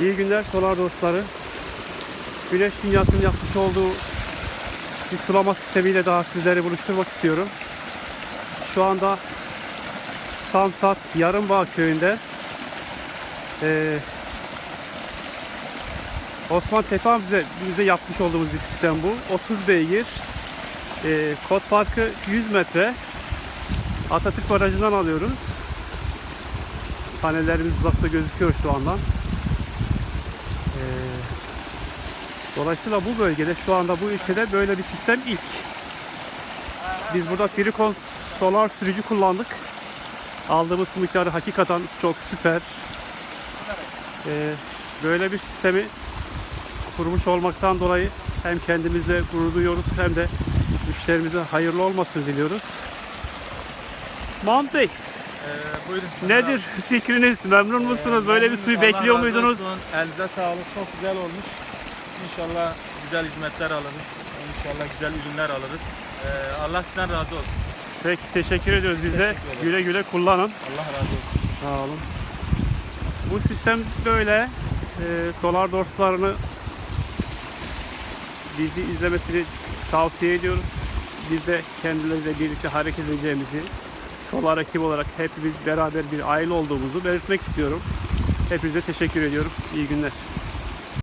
İyi günler solar dostları. Güneş dünyasının yapmış olduğu bir sulama sistemiyle daha sizleri buluşturmak istiyorum. Şu anda Samsat Yarımbağ köyünde eee Osman Tepe bize, bize yapmış olduğumuz bir sistem bu. 30 beygir. Eee kod farkı 100 metre. Atatürk Barajı'ndan alıyoruz. Panelerimiz uzakta gözüküyor şu andan. Ee, dolayısıyla bu bölgede şu anda bu ülkede böyle bir sistem ilk. Biz burada Fricon solar sürücü kullandık. Aldığımız miktarı hakikaten çok süper. Ee, böyle bir sistemi kurmuş olmaktan dolayı hem kendimizle gurur duyuyoruz hem de müşterimize hayırlı olmasını diliyoruz. Mahmut Bey, Ee, buyurun. nedir fikriniz? Memnun musunuz? Böyle bir suyu Allah bekliyor muydunuz? olsun. Elinize sağlık. Çok güzel olmuş. İnşallah güzel hizmetler alırız. İnşallah güzel ürünler alırız. Ee, Allah sizden razı olsun. Peki teşekkür ediyoruz biz de. Teşekkür. Güle güle kullanın. Allah razı olsun. Sağ olun. Bu sistem böyle. Ee, solar dorslarını bizi izlemesini tavsiye ediyoruz. Biz de kendileriyle birlikte hareket edeceğimizi solar ekip olarak hepimiz beraber bir aile olduğumuzu belirtmek istiyorum. Hepinize teşekkür ediyorum. İyi günler.